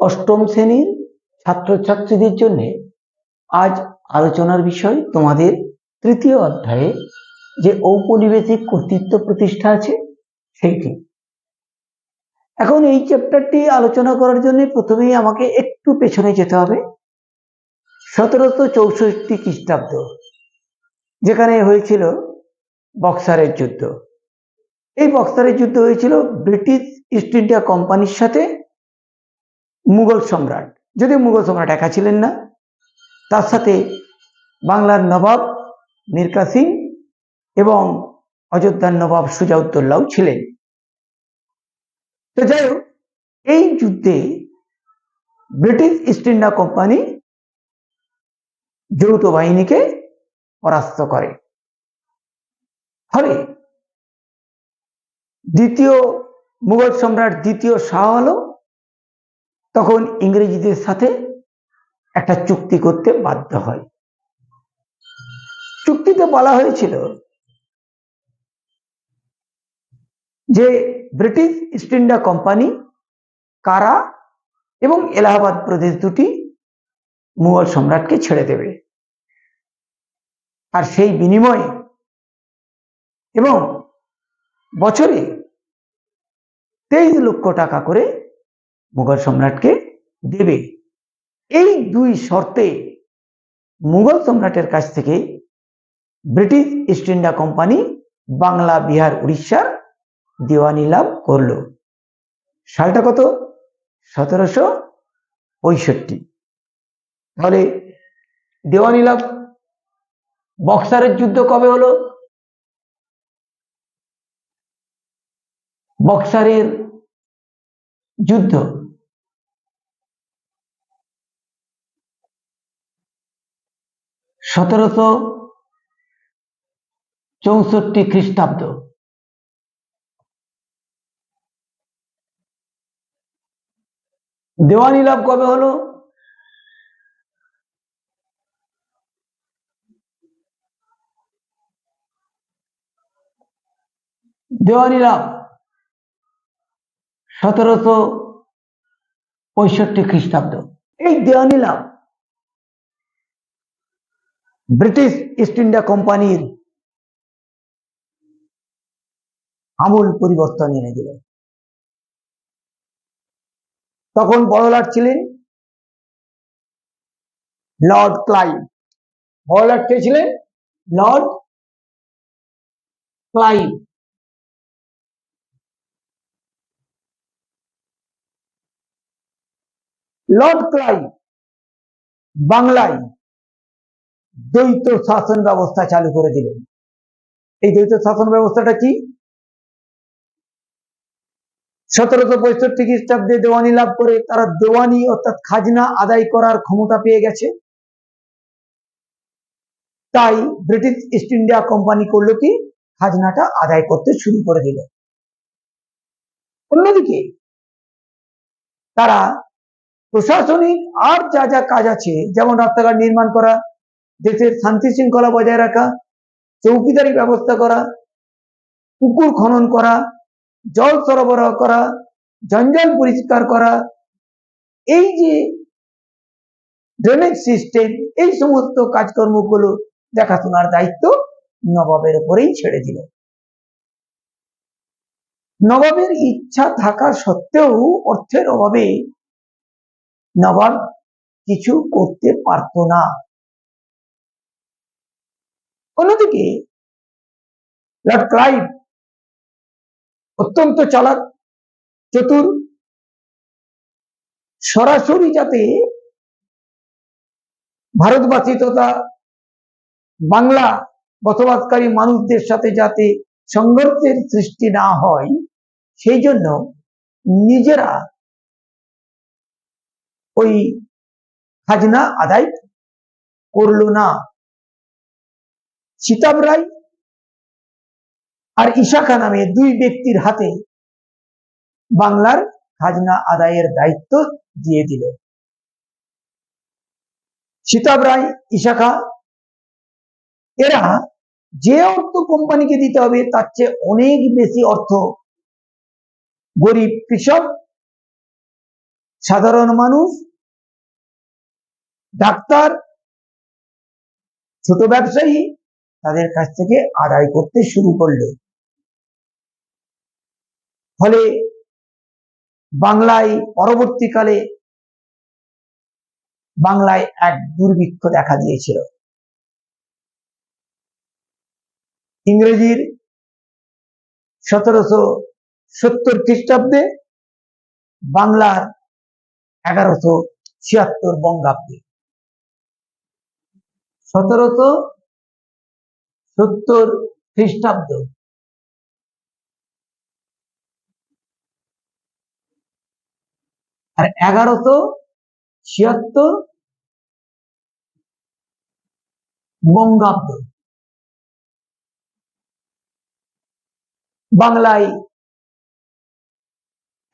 অষ্টম শ্রেণির ছাত্রছাত্রীদের জন্য আজ আলোচনার বিষয় তোমাদের তৃতীয় অধ্যায়ে যে ঔপনিবেশিক কর্তৃত্ব প্রতিষ্ঠা আছে, সেইটি। এখন এই চ্যাপ্টারটি আলোচনা করার জন্য প্রথমেই আমাকে একটু পেছনে যেতে হবে। সতেরোশো চৌষট্টি খ্রিস্টাব্দ, যেখানে হয়েছিল বক্সারের যুদ্ধ। এই বক্সারের যুদ্ধ হয়েছিল ব্রিটিশ ইস্ট ইন্ডিয়া কোম্পানির সাথে মুঘল সম্রাট। যদিও মুঘল সম্রাট একা ছিলেন না। তার সাথে বাংলার নবাব মীর সিং এবং অযোধ্যার নবাব সুজাউদ্দৌলাও ছিলেন। তো যাই হোক, এই যুদ্ধে ব্রিটিশ ইস্ট ইন্ডিয়া কোম্পানি যৌথ বাহিনীকে পরাস্ত করে। ফলে দ্বিতীয় মুঘল সম্রাট দ্বিতীয় শাহ আলম তখন ইংরেজিদের সাথে একটা চুক্তি করতে বাধ্য হয়। চুক্তিতে বলা হয়েছিল যে ব্রিটিশ ইস্ট ইন্ডিয়া কোম্পানি, কারা এবং এলাহাবাদ প্রদেশ দুটি মুঘল সম্রাটকে ছেড়ে দেবে। আর সেই বিনিময়ে এবং বছরে তেইশ লক্ষ টাকা করে মুঘল সম্রাটকে দেবে। এই দুই শর্তে মুঘল সম্রাটের কাছ থেকে British East India Company Bangla, Bihar উড়িষ্যার দেওয়ানি লাভ করল। সালটা কত? সতেরোশো পঁয়ষট্টি। তাহলে দেওয়ানি লাভ বক্সারের যুদ্ধ কবে হলো? বক্সারের যুদ্ধ। সতেরোশো চৌষট্টি খ্রিস্টাব্দ। দেওয়ানি লাভ কবে হলো? দেওয়ানি লাভ সতেরোশো পঁয়ষট্টি খ্রিস্টাব্দ। এই দেওয়ানি লাভ ব্রিটিশ ইস্ট ইন্ডিয়া কোম্পানির আমূল পরিবর্তন এনে দিল। তখন বড়লাট ছিলেন লর্ড ক্লাইভ। বড়লাট কে ছিলেন? Lord Clive. লর্ড ক্লাইভ বাংলায় দ্বৈত শাসন ব্যবস্থা চালু করে দিলেন। এই দ্বৈত শাসন ব্যবস্থাটা কি? সতেরোশো পঁয়ষট্টি খ্রিস্টাব্দে দেওয়ানি লাভ করে তারা দেওয়ানি অর্থাৎ খাজনা আদায় করার ক্ষমতা পেয়ে গেছে। তাই ব্রিটিশ ইস্ট ইন্ডিয়া কোম্পানি করল কি? খাজনাটা আদায় করতে শুরু করে দিল। অন্যদিকে তারা প্রশাসনিক আর যা যা কাজ আছে, যেমন রাস্তাঘাট নির্মাণ করা দেশের শান্তি শৃঙ্খলা বজায় রাখা, চৌকিদারি ব্যবস্থা করা, পুকুর খনন করা, জল সরবরাহ করা, জঞ্জাল পরিষ্কার করা, এই যে ড্রেনেজ সিস্টেম এই সমস্ত কাজকর্মগুলো দেখাশোনার দায়িত্ব নবাবের উপরেই ছেড়ে দিল। নবাবের ইচ্ছা থাকা সত্ত্বেও অর্থের অভাবে নবাব কিছু করতে পারত না। অন্যদিকে লর্ড ক্লাইভ অত্যন্ত চালাক, চতুর, সরাসরি যাতে ভারতবাসী তথা বাংলা বসবাসকারী মানুষদের সাথে যাতে সংঘর্ষের সৃষ্টি না হয়, সেই জন্য নিজেরা ওই খাজনা আদায় করল না। সীতাব রায় আর ইশাখা নামে দুই ব্যক্তির হাতে বাংলার খাজনা আদায়ের দায়িত্ব দিয়ে দিল। সিতাব রায় ইশাখা এরা যে অর্থ কোম্পানিকে দিতে হবে তার চেয়ে অনেক বেশি অর্থ। গরিব কৃষক, সাধারণ মানুষ, ডাক্তার, ছোট ব্যবসায়ী তাদের কাছ থেকে আদায় করতে শুরু করল। ফলে বাংলায় পরবর্তীকালে বাংলায় এক দুর্ভিক্ষ দেখা দিয়েছিল। ইংরেজির সতেরোশো সত্তর খ্রিস্টাব্দে বাংলার এগারোশো ছিয়াত্তর বঙ্গাব্দে। সতেরোশো সত্তর খ্রিস্টাব্দ। আর এগারোশো ছিয়াত্তর বঙ্গাব্দ। বাংলায়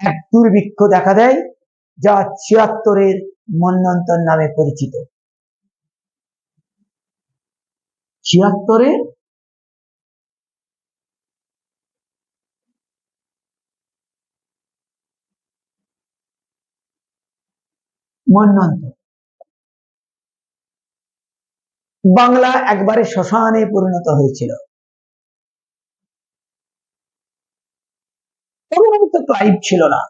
এক দুর্ভিক্ষ দেখা দেয়, যা ছিয়াত্তরের মন্বন্তর নামে পরিচিত। ছিয়াত্তরে মন্বন্তর বাংলা একবারে শ্মশানে পরিণত হয়েছিল। তো ক্লাইভ ছিল না।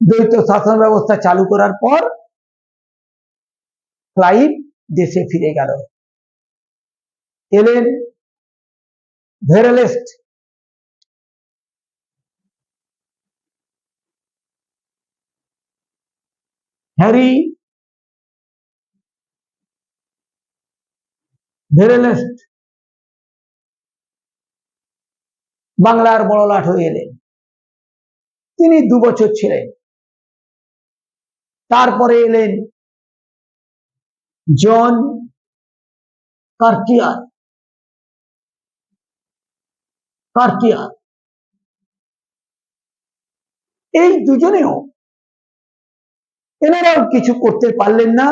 দ্বৈত শাসন ব্যবস্থা চালু করার পর ক্লাইভ দেশে ফিরে গেল। এলেন ভেরেলেস্ট হ্যারি ভেরেলেস্ট বাংলার বড় লাট হয়ে এলেন। তিনি দু বছর ছিলেন। তারপরে এলেন জন কার্টিয়ার। কার্টিয়ার। এই দুজনেও এনারাও কিছু করতে পারলেন না।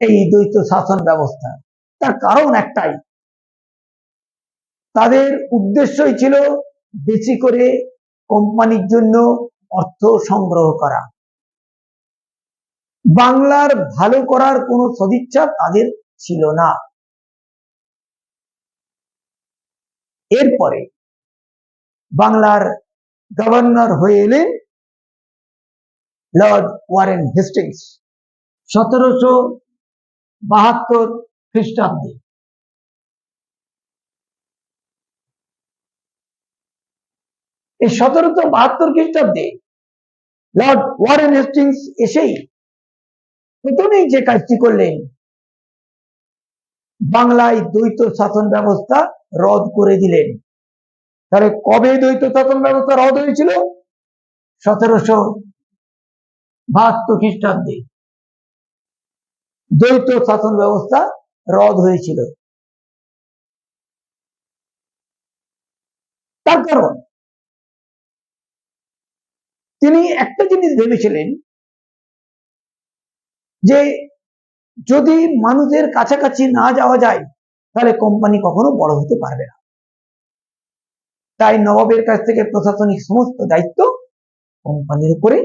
এই দ্বৈত শাসন ব্যবস্থা। তার কারণ একটাই। তাদের উদ্দেশ্যই ছিল বেশি করে কোম্পানির জন্য অর্থ সংগ্রহ করা। বাংলার ভালো করার কোনো সদিচ্ছা তাদের ছিল না। এরপরে বাংলার গভর্নর হয়ে এলেন লর্ড ওয়ারেন হেস্টিংস সতেরোশো বাহাত্তর খ্রিস্টাব্দে। এই সতেরোশো বাহাত্তর খ্রিস্টাব্দে লর্ড ওয়ারেন হেস্টিংস এসেই প্রথমেই যে কাজটি করলেন, বাংলায় দ্বৈত শাসন ব্যবস্থা রদ করে দিলেন। তাহলে কবে দ্বৈত শাসন ব্যবস্থা রদ হয়েছিল? সতেরোশো বাহাত্তর খ্রিস্টাব্দে দ্বৈত শাসন ব্যবস্থা রদ হয়েছিল। তার কারণ, তিনি একটা জিনিস ভেবেছিলেন যে যদি মানুষের কাছাকাছি না যাওয়া যায়, তাহলে কোম্পানি কখনো বড় হতে পারবে না। তাই নবাবের কাছ থেকে প্রশাসনিক সমস্ত দায়িত্ব কোম্পানির উপরে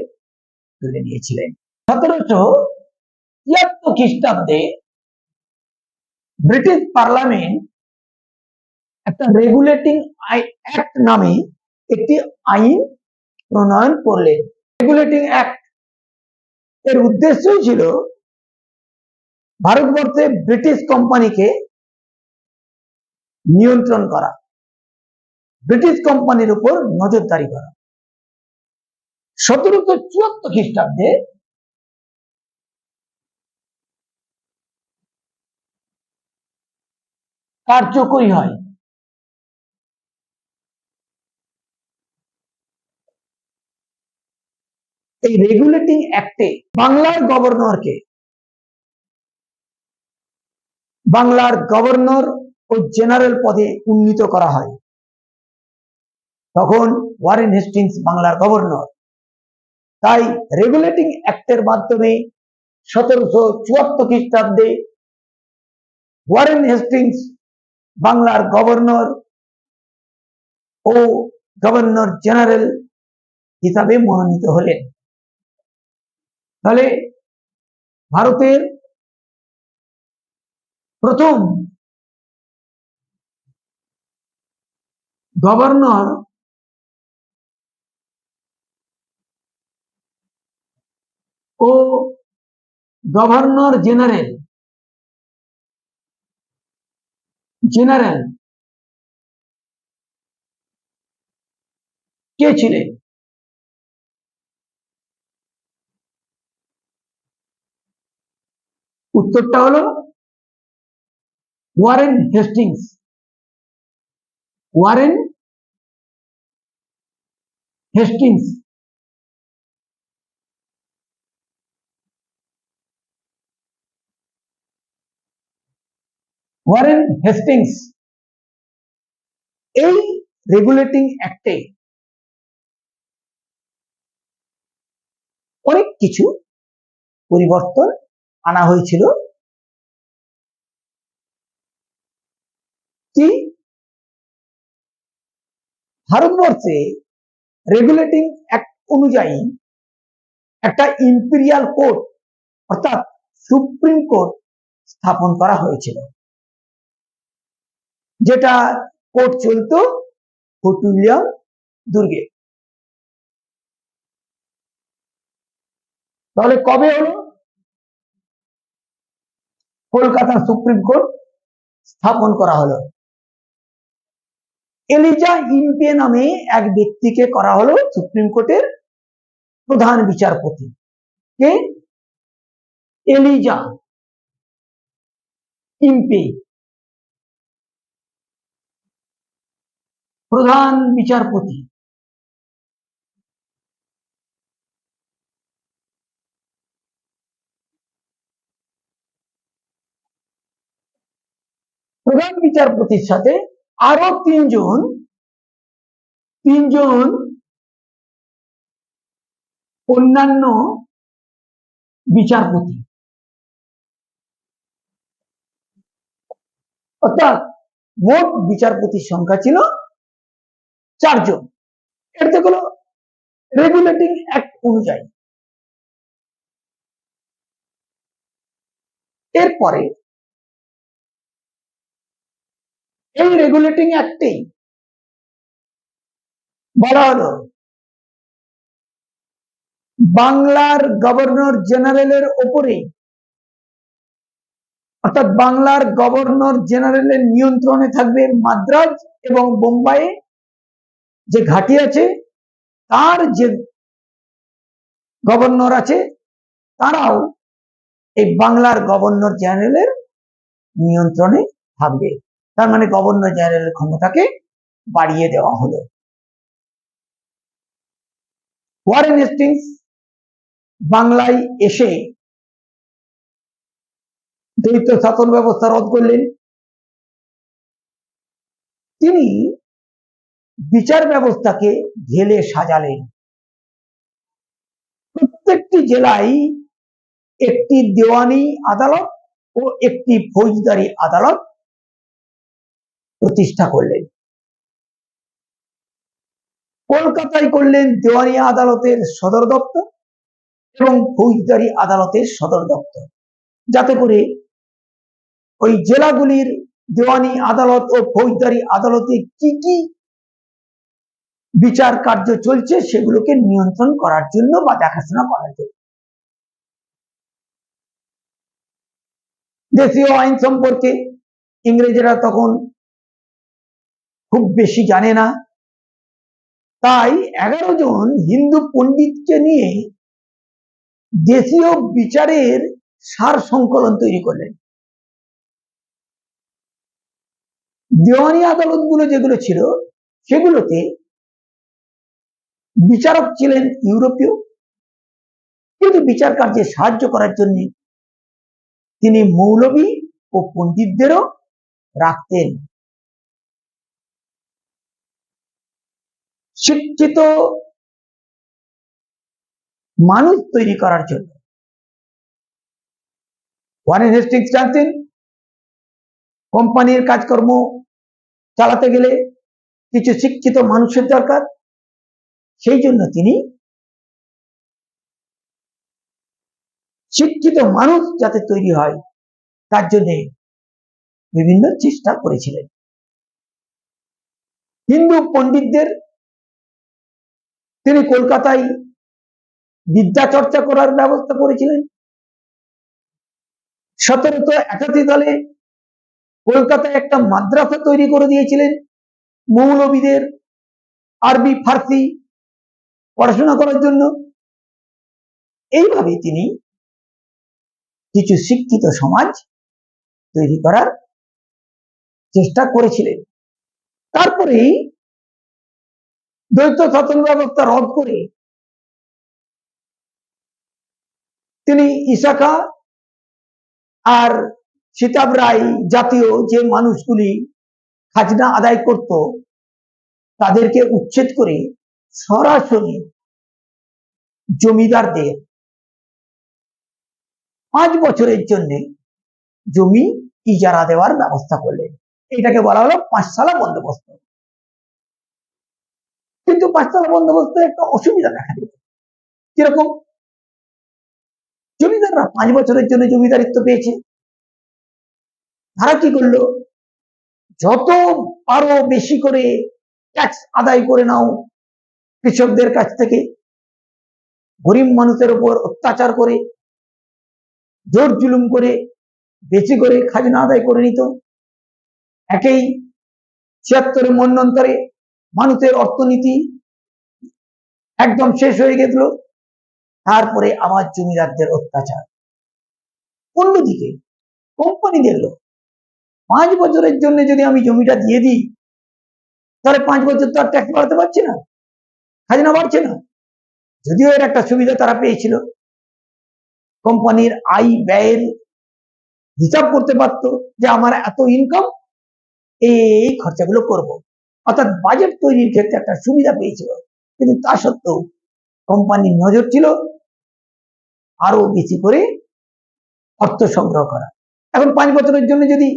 তুলে নিয়েছিলেন। সতেরোশো তিয়াত্তর খ্রিস্টাব্দে ব্রিটিশ পার্লামেন্ট একটা রেগুলেটিং অ্যাক্ট নামে একটি আইন প্রণয়ন করলেন। রেগুলেটিং অ্যাক্ট এর উদ্দেশ্যই ছিল ভারতবর্ষে ব্রিটিশ কোম্পানিকে নিয়ন্ত্রণ করা, ব্রিটিশ কোম্পানির উপর নজরদারি করা। সতেরোশো চুয়াত্তর খ্রিস্টাব্দে কার্যকরী হয়। এই রেগুলেটিং অ্যাক্টে বাংলার গভর্নরকে, বাংলার গভর্নর ও জেনারেল পদে উন্নীত করা হয়। তখন ওয়ারেন হেস্টিংস বাংলার গভর্নর। তাই রেগুলেটিং অ্যাক্টের মাধ্যমে সতেরোশো চুয়াত্তর খ্রিস্টাব্দে ওয়ারেন হেস্টিংস বাংলার গভর্নর ও গভর্নর জেনারেল হিসাবে মনোনীত হলেন। তাহলে ভারতের প্রথম গভর্নর ও গভর্নর জেনারেল। জেনারেল। কে ছিলেন? উত্তরটা হলো Warren Hastings. Warren Hastings. Warren Hastings এই রেগুলেটিং অ্যাক্টে অনেক কিছু পরিবর্তন আনা হয়েছিল। কি? ভারতবর্ষে রেগুলেটিং অ্যাক্ট অনুযায়ী একটা ইম্পেরিয়াল কোর্ট অর্থাৎ সুপ্রিম কোর্ট স্থাপন করা হয়েছিল। যেটা কোর্ট চলতো ফতুলিয়াম দুর্গে। তাহলে কবে হলো? কলকাতার সুপ্রিম কোর্ট স্থাপন করা হলো। এলিজা ইম্পে নামে এক ব্যক্তিকে করা হলো সুপ্রিম কোর্টের প্রধান বিচারপতি। কে? এলিজা ইম্পে প্রধান বিচারপতি। প্রধান বিচারপতির সাথে আরও তিনজন তিনজন অন্যান্য বিচারপতি। অর্থাৎ মোট বিচারপতির সংখ্যা ছিল চারজন। এটা হলো রেগুলেটিং অ্যাক্ট অনুযায়ী। এরপরে এই রেগুলেটিং অ্যাক্টেই বলা হলো বাংলার গভর্নর জেনারেলের ওপরে, অর্থাৎ বাংলার গভর্নর জেনারেলের নিয়ন্ত্রণে থাকবে মাদ্রাজ এবং বোম্বাইয়ে যে ঘাঁটি আছে, তার যে গভর্নর আছে, তারাও এই বাংলার গভর্নর জেনারেলের নিয়ন্ত্রণে থাকবে। তার মানে গভর্নর জেনারেলের ক্ষমতাকে বাড়িয়ে দেওয়া হলো। ওয়ারেন হেস্টিংস বাংলায় এসে দ্বৈত শাসন ব্যবস্থা রদ করলেন। তিনি বিচার ব্যবস্থাকে ঢেলে সাজালেন। প্রত্যেকটি জেলায় একটি দেওয়ানি আদালত ও একটি ফৌজদারি আদালত প্রতিষ্ঠা করলেন। কলকাতায় করলেন দেওয়ানি আদালতের সদর দপ্তর এবং ফৌজদারি আদালতের সদর দপ্তর। যাতে করে ওই জেলাগুলির দেওয়ানি আদালত ও ফৌজদারি আদালতে কি কি বিচার কার্য চলছে, সেগুলোকে নিয়ন্ত্রণ করার জন্য বা দেখাশোনা করার জন্য। দেশীয় আইন সম্পর্কে ইংরেজরা তখন খুব বেশি জানে না। তাই এগারো জন হিন্দু পণ্ডিতকে নিয়ে দেশীয় বিচারের সার সংকলন তৈরি করলেন। দেওয়ানি আদালতগুলো যেগুলো ছিল, সেগুলোতে বিচারক ছিলেন ইউরোপীয়। কিন্তু বিচার কার্যে সাহায্য করার জন্য তিনি মৌলবী ও পণ্ডিতদেরও রাখতেন। শিক্ষিত মানুষ তৈরি করার জন্য। ওয়ারেন হেস্টিংস জানতেন, কোম্পানির কাজকর্ম চালাতে গেলে কিছু শিক্ষিত মানুষের দরকার। সেই জন্য তিনি শিক্ষিত মানুষ যাতে তৈরি হয়, তার জন্য বিভিন্ন চেষ্টা করেছিলেন। হিন্দু পণ্ডিতদের তিনি কলকাতায় বিদ্যা চর্চা করার ব্যবস্থা করেছিলেন। সতেরোশো একাশি সালে কলকাতায় একটা মাদ্রাসা তৈরি করে দিয়েছিলেন। মৌলবীদের আরবি, ফার্সি পড়াশোনা করার জন্য। এইভাবে তিনি কিছু শিক্ষিত সমাজ তৈরি করার চেষ্টা করেছিলেন। তারপরেই দ্বৈত শাসন ব্যবস্থা রদ করে তিনি ইশাখা আর সীতাব জাতীয় যে মানুষগুলি খাজনা আদায় করত, তাদেরকে উচ্ছেদ করে সরাসরি জমিদারদের পাঁচ বছরের জন্য জমি ইজারা দেওয়ার ব্যবস্থা করলেন। এটাকে বলা হলো পাঁচশালা বন্দোবস্ত। কিন্তু পাঁচশালা বন্দোবস্ত একটা অসুবিধা দেখা দিল। কীরকম? জমিদাররা পাঁচ বছরের জন্য জমিদারিত্ব পেয়েছে। তারা কি করল? যত পারো বেশি করে ট্যাক্স আদায় করে নাও। কৃষকদের কাছ থেকে গরিব মানুষের উপর অত্যাচার করে, জোর জুলুম করে, বেশি করে খাজনা আদায় করে নিত। একেই ছিয়াত্তরে মন্বন্তরে মানুষের অর্থনীতি একদম শেষ হয়ে গেছিল। তারপরে আমার জমিদারদের অত্যাচার। অন্যদিকে কোম্পানি দেখল পাঁচ বছরের জন্য যদি আমি জমিটা দিয়ে দিই, তাহলে পাঁচ বছর তো আর ট্যাক্স বাড়াতে পারছি না। খাজনা বাড়ছে না। যদিও এর একটা সুবিধা তারা পেয়েছিল। কোম্পানির আয় ব্যয়ের হিসাব করতে পারত যে আমার এত ইনকাম এই খরচাগুলো করব। অর্থাৎ বাজেট তৈরির ক্ষেত্রে একটা সুবিধা পেয়েছিল। কিন্তু তা সত্ত্বেও কোম্পানির নজর ছিল আরও বেশি করে অর্থ সংগ্রহ করা। এখন পাঁচ বছরের জন্য যদি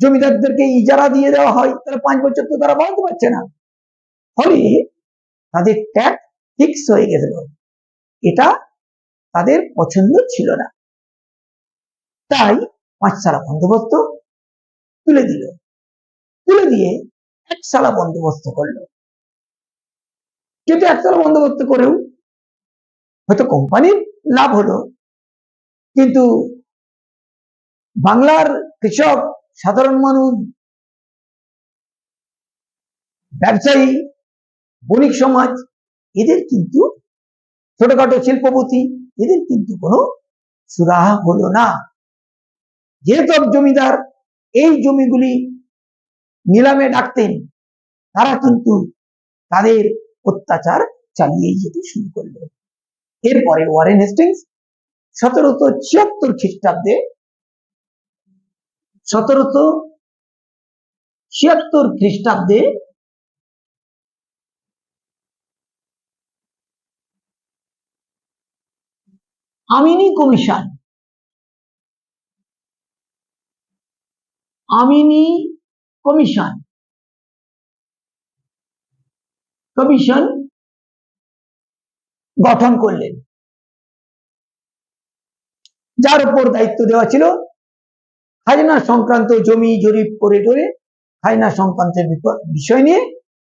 জমিদারদেরকে ইজারা দিয়ে দেওয়া হয়, তাহলে পাঁচ বছর তো তারা বাড়াতে পারছে না। ফলে তাদের ট্যাক্স ফিক্স হয়ে গেছিল। এটা তাদের পছন্দ ছিল না। তাই পাঁচশালা বন্দোবস্ত তুলে দিল। তুলে দিয়ে একশালা বন্দোবস্ত করল। কিন্তু একশালা বন্দোবস্ত করেও হয়তো কোম্পানির লাভ হলো। কিন্তু বাংলার কৃষক, সাধারণ মানুষ, ব্যবসায়ী বণিক সমাজ, এদের কিন্তু ছোটখাটো শিল্পপতি, এদের কিন্তু কোনো সুরাহা হলো না। যেহেতু জমিদার, এই জমিগুলি নিলামে ডাকতেন, তারা কিন্তু তাদের অত্যাচার চালিয়ে যেতে শুরু করল। এরপরে ওয়ারেন হেস্টিংস, সতেরোশো ছিয়াত্তর খ্রিস্টাব্দে সতেরোশো ছিয়াত্তর খ্রিস্টাব্দে Amini commission. Amini commission. Commission গঠন করলেন। যার উপর দায়িত্ব দেওয়া ছিল খাজনা সংক্রান্ত জমি জরিপ করে টরে খাজনা সংক্রান্ত বিষয় নিয়ে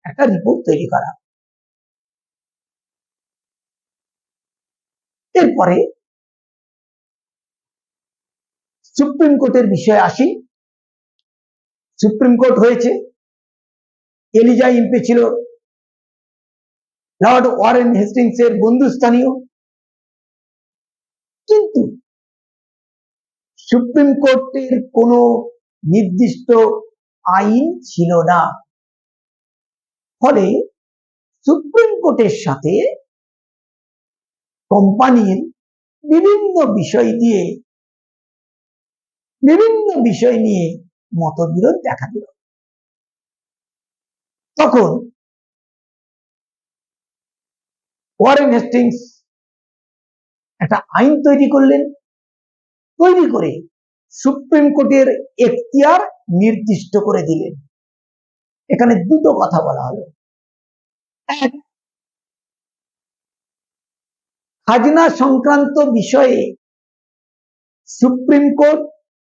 একটা রিপোর্ট তৈরি করা। এরপরে সুপ্রিম কোর্টের বিষয়ে আসি। সুপ্রিম কোর্ট হয়েছে। এলিজা ইম্পে ছিল লর্ড ওয়ারেন হেস্টিংস এর বন্ধুস্থানীয় কিন্তু সুপ্রিম কোর্টের কোনো নির্দিষ্ট আইন ছিল না। ফলে সুপ্রিম কোর্টের সাথে কোম্পানির বিভিন্ন বিষয় দিয়ে বিভিন্ন বিষয় নিয়ে মতবিরোধ দেখা দিল। তখন ওয়ারেন হেস্টিংস একটা আইন তৈরি করলেন। তৈরি করে সুপ্রিম কোর্টের এখতিয়ার নির্দিষ্ট করে দিলেন। এখানে দুটো কথা বলা হলো। এক, খাজনা সংক্রান্ত বিষয়ে সুপ্রিম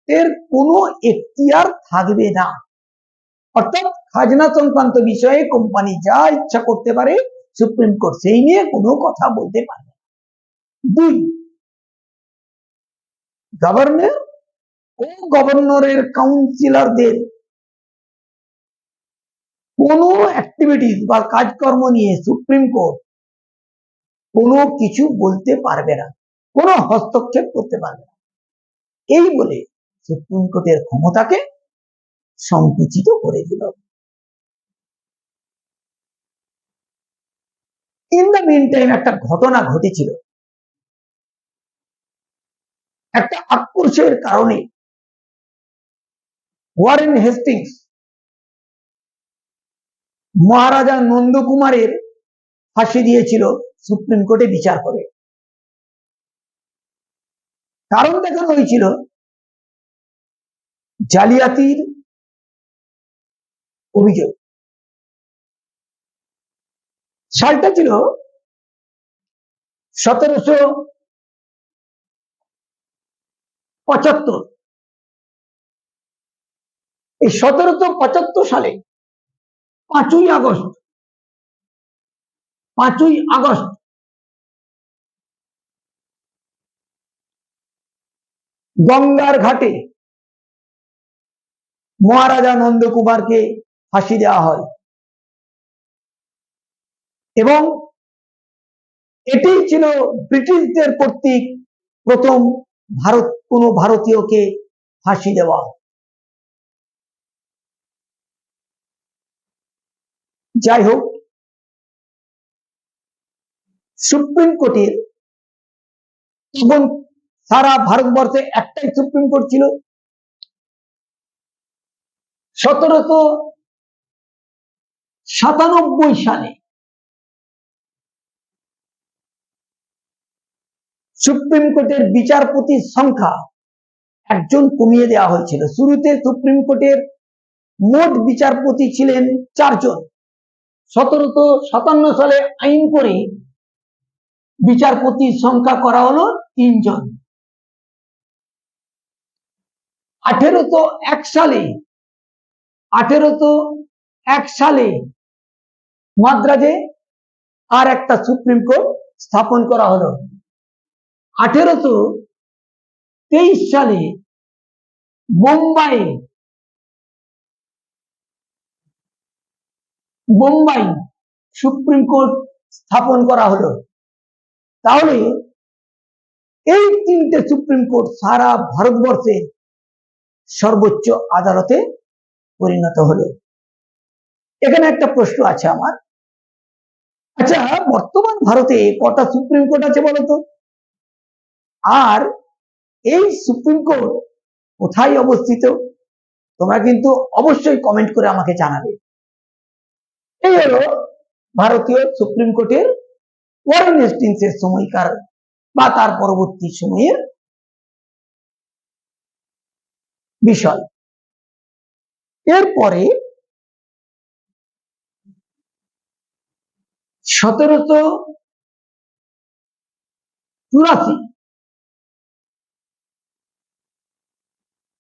কোর্টের কোনো এখতিয়ার থাকবে না। অর্থাৎ খাজনা সংক্রান্ত বিষয়ে কোম্পানি যা ইচ্ছা করতে পারে সুপ্রিম কোর্ট সেই নিয়ে কোনো কথা বলতে পারবে দুই গভর্নর ও গভর্নরের কাউন্সিলরদের কোনো অ্যাক্টিভিটিস বা কাজকর্ম নিয়ে সুপ্রিম কোর্ট কোনো কিছু বলতে পারবে না, কোনো হস্তক্ষেপ করতে পারবে না। এই বলে সুপ্রিম কোর্টের ক্ষমতাকে সংকুচিত করে দিল। ইন দ্য মিন টাইম একটা ঘটনা ঘটেছিল। একটা আক্রোশের কারণে ওয়ারেন হেস্টিংস মহারাজা নন্দকুমারের ফাঁসি দিয়েছিল সুপ্রিম কোর্টে বিচার করে। কারণ দেখানো হয়েছিল? জালিয়াতির অভিযোগ। সালটা ছিল সতেরোশো পঁচাত্তর। এই সতেরোশো পঁচাত্তর সালে পাঁচই আগস্ট পাঁচই আগস্ট গঙ্গার ঘাটে মহারাজা নন্দকুমারকে ফাঁসি দেওয়া হয়। এবং এটি ছিল ব্রিটিশদের কর্তৃক প্রথম ভারত, কোন ভারতীয়কে ফাঁসি দেওয়া। যাই হোক, সুপ্রিম কোর্টের এবং সারা ভারতবর্ষে একটাই সুপ্রিম কোর্ট ছিল সতেরোশো সাতানব্বই সালে সুপ্রিম কোর্টের বিচারপতির সংখ্যা একজন কমিয়ে দেওয়া হয়েছিল। শুরুতে সুপ্রিম কোর্টের মোট বিচারপতি ছিলেন চারজন। সতেরোশো সাতান্ন সালে আইন করে বিচারপতির সংখ্যা করা হলো তিনজন। আঠেরোশো এক সালে আঠেরোশো এক সালে মাদ্রাজে আর একটা সুপ্রিম কোর্ট স্থাপন করা হলো। আঠেরোশো তেইশ সালে বোম্বাই বোম্বাই সুপ্রিম কোর্ট স্থাপন করা হলো। তাহলে এই তিনটে সুপ্রিম কোর্ট সারা ভারতবর্ষে সর্বোচ্চ আদালতে পরিণত হলো। এখানে একটা প্রশ্ন আছে আমার। আচ্ছা বর্তমান ভারতে কটা সুপ্রিম কোর্ট আছে বলতো? আর এই সুপ্রিম কোর্ট কোথায় অবস্থিত? তোমরা কিন্তু অবশ্যই কমেন্ট করে আমাকে জানাবে। এই হলো ভারতীয় সুপ্রিম কোর্টের ওয়ারেন হেস্টিংসের সময়কার বা তার পরবর্তী সময়ের বিষয়। এরপরে সতেরোশো চুরাশি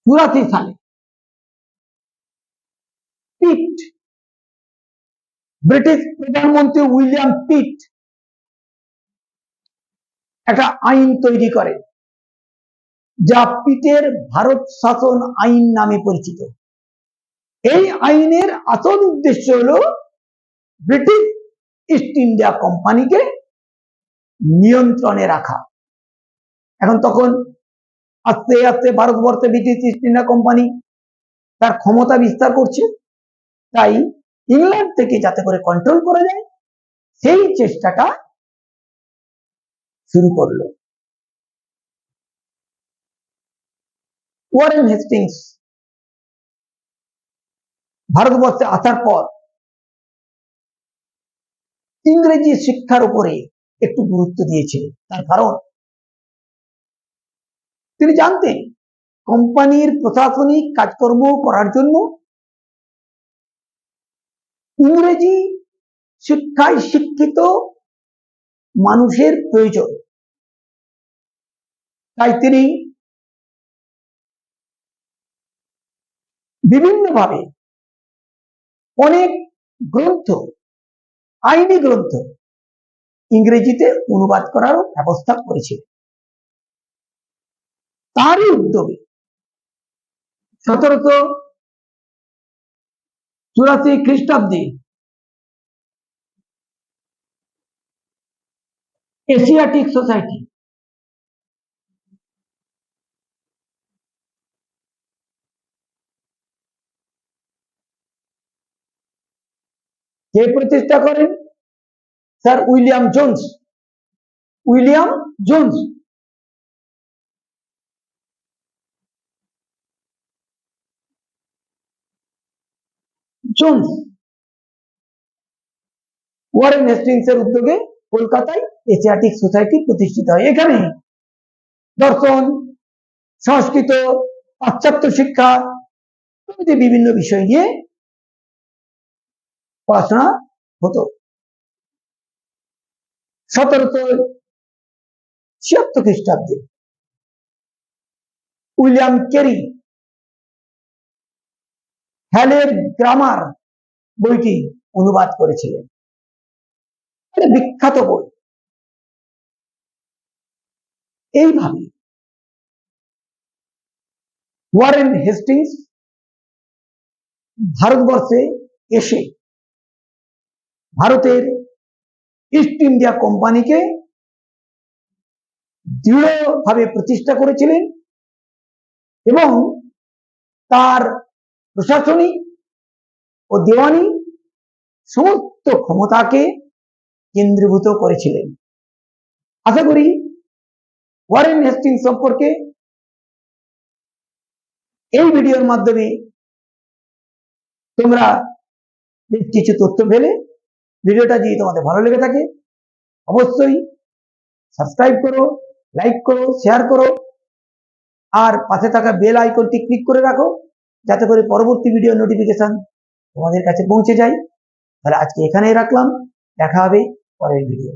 চুরাশি সালে পিট, ব্রিটিশ প্রধানমন্ত্রী উইলিয়াম পিট একটা আইন তৈরি করে যা পিটের ভারত শাসন আইন নামে পরিচিত। এই আইনের আসল উদ্দেশ্য হলো ব্রিটিশ ইস্ট ইন্ডিয়া কোম্পানিকে নিয়ন্ত্রণে রাখা। এখন তখন আস্তে আস্তে ভারতবর্ষে ব্রিটিশ ইস্ট ইন্ডিয়া কোম্পানি তার ক্ষমতা বিস্তার করছে, তাই ইংল্যান্ড থেকে যাতে করে কন্ট্রোল করা যায়, সেই চেষ্টাটা শুরু করল। ওয়ারেন হেস্টিংস ভারতবর্ষে আসার পর ইংরেজি শিক্ষার উপরে একটু গুরুত্ব দিয়েছিলেন। তার কারণ, তিনি জানতেন কোম্পানির প্রশাসনিক কাজকর্ম করার জন্য ইংরেজি শিক্ষায় শিক্ষিত মানুষের প্রয়োজন। তাই তিনি বিভিন্নভাবে অনেক গ্রন্থ, আইনি গ্রন্থ ইংরেজিতে অনুবাদ করারও ব্যবস্থা করেছিলেন তারই উদ্যোগে সতেরোশো চুরাশি খ্রিস্টাব্দে এশিয়াটিক সোসাইটি কে প্রতিষ্ঠা করেন? Sir, William Jones. William Jones. Jones. Warren Hastings এর উদ্যোগে কলকাতায় এশিয়াটিক সোসাইটি প্রতিষ্ঠিত হয়। এখানে দর্শন, সংস্কৃত, পাশ্চাত্য শিক্ষা বিভিন্ন বিষয় নিয়ে পড়াশোনা হতো। সতেরোশো ছিয়াত্তর খ্রিস্টাব্দে উইলিয়াম কেরি হ্যালের গ্রামার বইটি অনুবাদ করেছিলেন। এটা বিখ্যাত বই। এইভাবে ওয়ারেন হেস্টিংস ভারতবর্ষে এসে ভারতের ইস্ট ইন্ডিয়া কোম্পানিকে দৃঢ়ভাবে প্রতিষ্ঠা করেছিলেন এবং তার প্রশাসনিক ও দেওয়ানি সমস্ত ক্ষমতাকে কেন্দ্রীভূত করেছিলেন। আশা করি ওয়ারেন হেস্টিং সম্পর্কে এই ভিডিওর মাধ্যমে তোমরা কিছু তথ্য পেলে। ভিডিওটা যদি তোমাদের ভালো লেগে থাকে, অবশ্যই সাবস্ক্রাইব করো লাইক করো শেয়ার করো, আর পাশে থাকা বেল আইকনটি ক্লিক করে রাখো, যাতে করে পরবর্তী ভিডিও নোটিফিকেশন তোমাদের কাছে পৌঁছে যায়। তাহলে আজকে এখানেই রাখলাম, দেখা হবে পরের ভিডিও